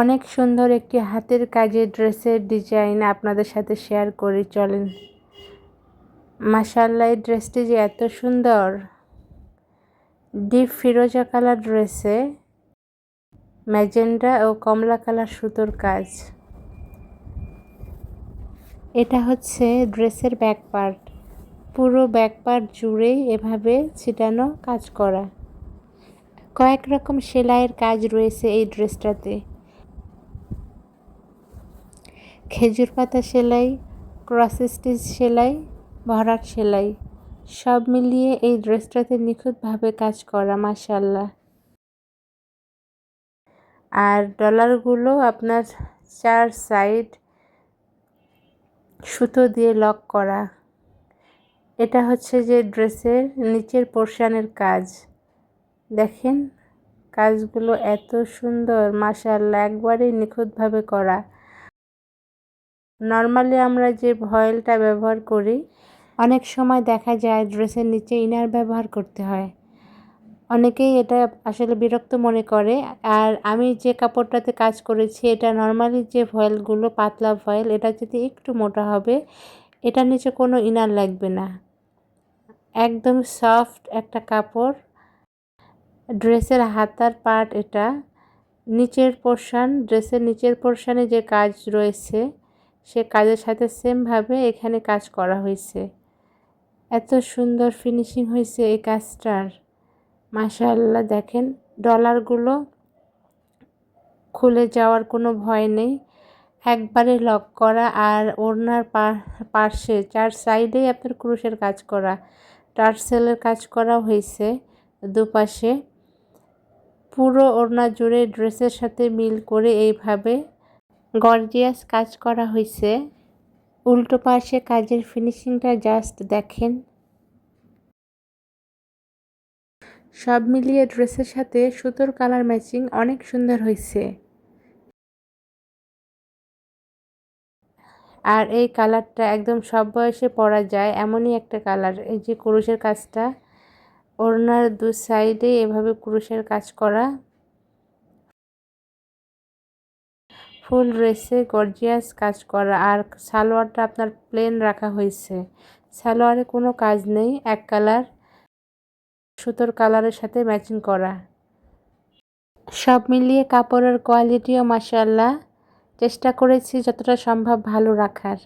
অনেক সুন্দর একটি হাতের কাজের ড্রেসের ডিজাইন আপনাদের সাথে শেয়ার করি চলেন। মাসাল্লাহ এই ড্রেসটি যে এত সুন্দর। ডিপ ফিরোজা কালার ড্রেসে ম্যাজেন্ডা ও কমলা কালার সুতোর কাজ। এটা হচ্ছে ড্রেসের ব্যাক পার্ট। পুরো ব্যাক পার্ট জুড়েই এভাবে ছিটানো কাজ করা। কয়েক রকম সেলাইয়ের কাজ রয়েছে এই ড্রেসটাতে। খেজুর পাতা সেলাই, ক্রস স্টিচ সেলাই, ভরাট সেলাই, সব মিলিয়ে এই ড্রেসটাতে নিখুঁতভাবে কাজ করা মাসাল্লাহ আর ডলারগুলো আপনার চার সাইড সুতো দিয়ে লক করা। এটা হচ্ছে যে ড্রেসের নিচের পোর্শানের কাজ। দেখেন, কাজগুলো এত সুন্দর মাসাল্লাহ একবারেই নিখুঁতভাবে করা। নর্মালি আমরা যে ভয়েলটা ব্যবহার করি, অনেক সময় দেখা যায় ড্রেসের নিচে ইনার ব্যবহার করতে হয়। অনেকেই এটা আসলে বিরক্ত মনে করে। আর আমি যে কাপড়টাতে কাজ করেছি, এটা নর্মালি যে ভয়েলগুলো, পাতলা ভয়েল, এটা যদি একটু মোটা হবে এটার নিচে কোনো ইনার লাগবে না। একদম সফট একটা কাপড়। ড্রেসের হাতার পার্ট এটা। নিচের পোর্শান ড্রেসের নিচের পোর্শানে যে কাজ রয়েছে সে কাজের সাথে সেমভাবে এখানে কাজ করা হয়েছে। এত সুন্দর ফিনিশিং হয়েছে এই কাজটার। মাশাআল্লাহ, দেখেন ডলারগুলো খুলে যাওয়ার কোনো ভয় নেই। একবারে লক করা আর ওড়নার পাশে চার সাইডেই আপনার ক্রুশের কাজ করা। টার্সেলের কাজ করা হয়েছে দুপাশে। পুরো ওড়না জুড়ে ড্রেসের সাথে মিল করে এইভাবে গর্জিয়াস কাজ করা হয়েছে উল্টো পাশে কাজের ফিনিশিংটা জাস্ট দেখেন। সব মিলিয়ে ড্রেসের সাথে সুতোর কালার ম্যাচিং অনেক সুন্দর হয়েছে আর এই কালারটা একদম সব বয়সে পরা যায়, এমনই একটা কালার। এই যে কুরুশের কাজটা, ওড়নার দু সাইডে এভাবে কুরুশের কাজ করা। ফুল রয়েছে গর্জিয়াস কাজ করা। আর সালোয়ারটা আপনার প্লেন রাখা হয়েছে। সালোয়ারে কোনো কাজ নেই, এক কালার। সুতোর কালারের সাথে ম্যাচিং করা। সব মিলিয়ে কাপড়ের কোয়ালিটিও মাসাল্লাহ চেষ্টা করেছি যতটা সম্ভব ভালো রাখার।